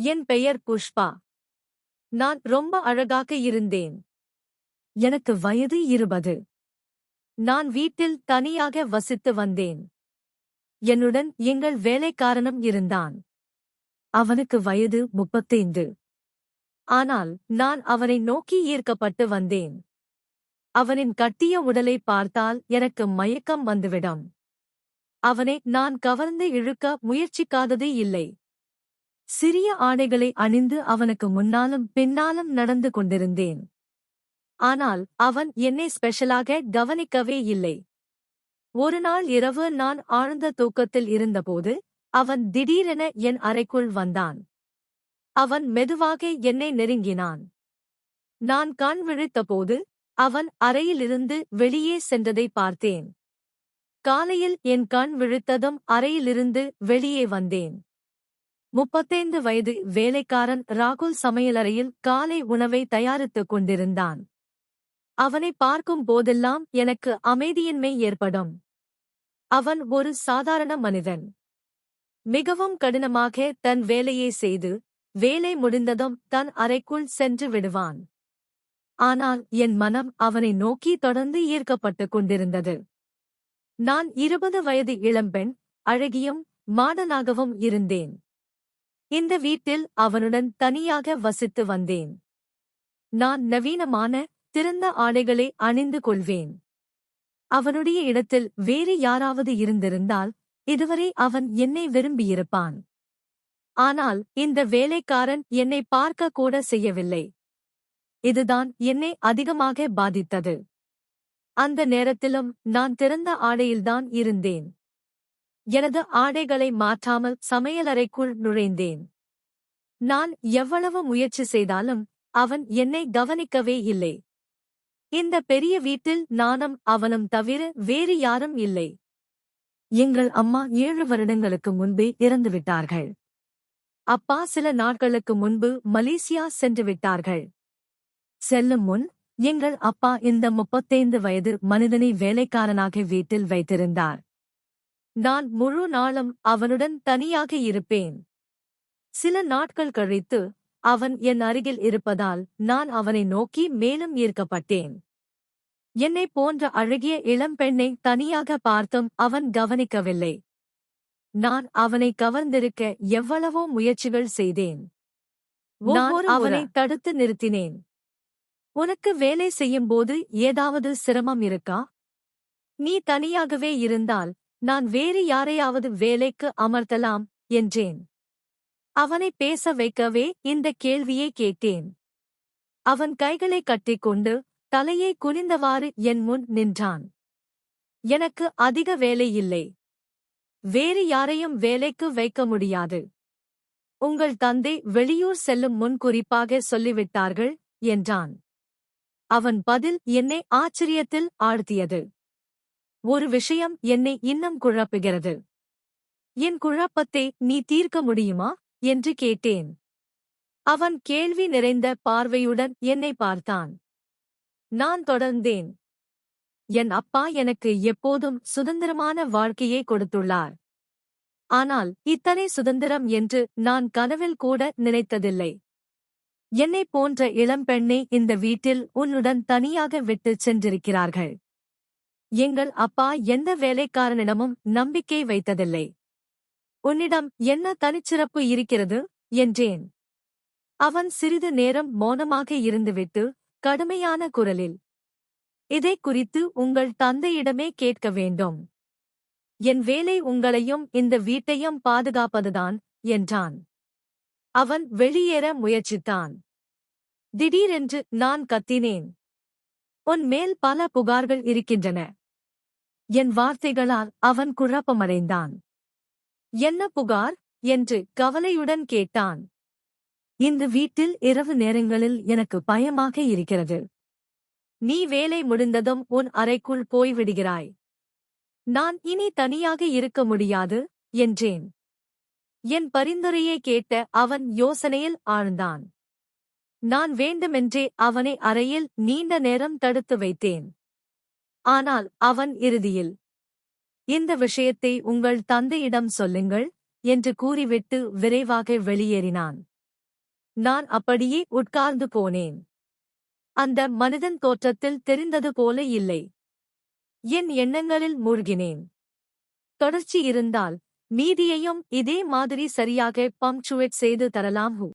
என் பெயர் புஷ்பா. நான் ரொம்ப அழகாக இருந்தேன். எனக்கு வயது இருபது. நான் வீட்டில் தனியாக வசித்து வந்தேன். என்னுடன் எங்கள் வேலைக்காரனும் இருந்தான். அவனுக்கு வயது முப்பத்தைந்து. ஆனால் நான் அவனை நோக்கி ஈர்க்கப்பட்டு வந்தேன். அவனின் கட்டிய உடலை பார்த்தால் எனக்கு மயக்கம் வந்துவிடும். அவனை நான் கவர்ந்து இழுக்க முயற்சிக்காததே இல்லை. சிறிய ஆடைகளை அணிந்து அவனுக்கு முன்னாலும் பின்னாலும் நடந்து கொண்டிருந்தேன். ஆனால் அவன் என்னை ஸ்பெஷலாக கவனிக்கவே இல்லை. ஒரு நாள் இரவு நான் ஆழ்ந்த தூக்கத்தில் இருந்தபோது அவன் திடீரென என் அறைக்குள் வந்தான். அவன் மெதுவாக என்னை நெருங்கினான். நான் கண் விழித்தபோது அவன் அறையிலிருந்து வெளியே சென்றதை பார்த்தேன். காலையில் என் கண் விழித்ததும் அறையிலிருந்து வெளியே வந்தேன். முப்பத்தைந்து வயது வேலைக்காரன் ராகுல் சமையலறையில் காலை உணவை தயாரித்துக் கொண்டிருந்தான். அவனை பார்க்கும் போதெல்லாம் எனக்கு அமைதியின்மை ஏற்படும். அவன் ஒரு சாதாரண மனிதன். மிகவும் கடினமாக தன் வேலையை செய்து வேலை முடிந்ததும் தன் அறைக்குள் சென்று விடுவான். ஆனால் என் மனம் அவனை நோக்கி தொடர்ந்து ஈர்க்கப்பட்டுக் கொண்டிருந்தது. நான் இருபது வயது இளம்பெண் அழகியும் மாடனாகவும் இருந்தேன். இந்த வீட்டில் அவனுடன் தனியாக வசித்து வந்தேன். நான் நவீனமான திறந்த ஆடைகளை அணிந்து கொள்வேன். அவனுடைய இடத்தில் வேறு யாராவது இருந்திருந்தால் இதுவரை அவன் என்னை விரும்பியிருப்பான். ஆனால் இந்த வேலைக்காரன் என்னை பார்க்க கூட செய்யவில்லை. இதுதான் என்னை அதிகமாக பாதித்தது. அந்த நேரத்திலும் நான் திறந்த ஆடையில்தான் இருந்தேன். எனது ஆடைகளை மாற்றாமல் சமையலறைக்குள் நுழைந்தேன். நான் எவ்வளவு முயற்சி செய்தாலும் அவன் என்னை கவனிக்கவே இல்லை. இந்த பெரிய வீட்டில் நானும் அவனும் தவிர வேறு யாரும் இல்லை. எங்கள் அம்மா ஏழு வருடங்களுக்கு முன்பே இறந்துவிட்டார்கள். அப்பா சில நாட்களுக்கு முன்பு மலேசியா சென்று விட்டார்கள். செல்லும் முன் எங்கள் அப்பா இந்த முப்பத்தைந்து வயது மனிதனை வேலைக்காரனாக வீட்டில் வைத்திருந்தார். நான் முழு நாளும் அவனுடன் தனியாக இருப்பேன். சில நாட்கள் கழித்து அவன் என் அருகில் இருப்பதால் நான் அவனை நோக்கி மேலும் ஈர்க்கப்பட்டேன். என்னை போன்ற அழகிய இளம்பெண்ணை தனியாக பார்த்தும் அவன் கவனிக்கவில்லை. நான் அவனை கவர்ந்திருக்க எவ்வளவோ முயற்சிகள் செய்தேன். நான் அவனை தடுத்து நிறுத்தினேன். உனக்கு வேலை செய்யும்போது ஏதாவது சிரமம் இருக்கா? நீ தனியாகவே இருந்தால் நான் வேறு யாரையாவது வேலைக்கு அமர்த்தலாம் என்றேன். அவனை பேச வைக்கவே இந்த கேள்வியை கேட்டேன். அவன் கைகளை கட்டிக்கொண்டு தலையை குனிந்தவாறு என் முன் நின்றான். எனக்கு அதிக வேலை இல்லை. வேறு யாரையும் வேலைக்கு வைக்க முடியாது. உங்கள் தந்தை வெளியூர் செல்லும் முன் குறிப்பாக சொல்லிவிட்டார்கள் என்றான். அவன் பதில் என்னை ஆச்சரியத்தில் ஆழ்த்தியது. ஒரு விஷயம் என்னை இன்னும் குழப்புகிறது. என் குழப்பத்தை நீ தீர்க்க முடியுமா? என்று கேட்டேன். அவன் கேள்வி நிறைந்த பார்வையுடன் என்னை பார்த்தான். நான் தொடர்ந்தேன். என் அப்பா எனக்கு எப்போதும் சுதந்திரமான வாழ்க்கையை கொடுத்துள்ளார். ஆனால் இத்தனை சுதந்திரம் என்று நான் கனவில் கூட நினைத்ததில்லை. என்னைப் போன்ற இளம்பெண்ணை இந்த வீட்டில் உன்னுடன் தனியாக விட்டுச் சென்றிருக்கிறார்கள். எங்கள் அப்பா எந்த வேலைக்காரனிடமும் நம்பிக்கை வைத்ததில்லை. உன்னிடம் என்ன தனிச்சிறப்பு இருக்கிறது? என்றேன். அவன் சிறிது நேரம் மௌனமாக இருந்துவிட்டு கடுமையான குரலில் இதை குறித்து உங்கள் தந்தையிடமே கேட்க வேண்டும். என் வேலை உங்களையும் இந்த வீட்டையும் பாதுகாப்பதுதான் என்றான். அவன் வெளியேற முயற்சித்தான். திடீரென்று நான் கத்தினேன். உன் மேல் பல புகார்கள் இருக்கின்றன. என் வார்த்தைகளால் அவன் குழப்பமடைந்தான். என்ன புகார்? என்று கவலையுடன் கேட்டான். இந்த வீட்டில் இரவு நேரங்களில் எனக்கு பயமாக இருக்கிறது. நீ வேலை முடிந்ததும் உன் அறைக்குள் போய்விடுகிறாய். நான் இனி தனியாக இருக்க முடியாது? என்றேன். என் பரிந்துரையை கேட்ட அவன் யோசனையில் ஆழ்ந்தான். நான் வேண்டுமென்றே அவனை அறையில் நீண்ட நேரம் தடுத்து வைத்தேன். ஆனால் அவன் இறுதியில் இந்த விஷயத்தை உங்கள் தந்தையிடம் சொல்லுங்கள் என்று கூறிவிட்டு விரைவாக வெளியேறினான். நான் அப்படியே உட்கார்ந்து போனேன். அந்த மனிதன் தோற்றத்தில் தெரிந்தது போல இல்லை. என் எண்ணங்களில் மூழ்கினேன். தொடர்ச்சி இருந்தால் மீதியையும் இதே மாதிரி சரியாக பம்ப்சுவேட் செய்து தரலாம் ஹூ.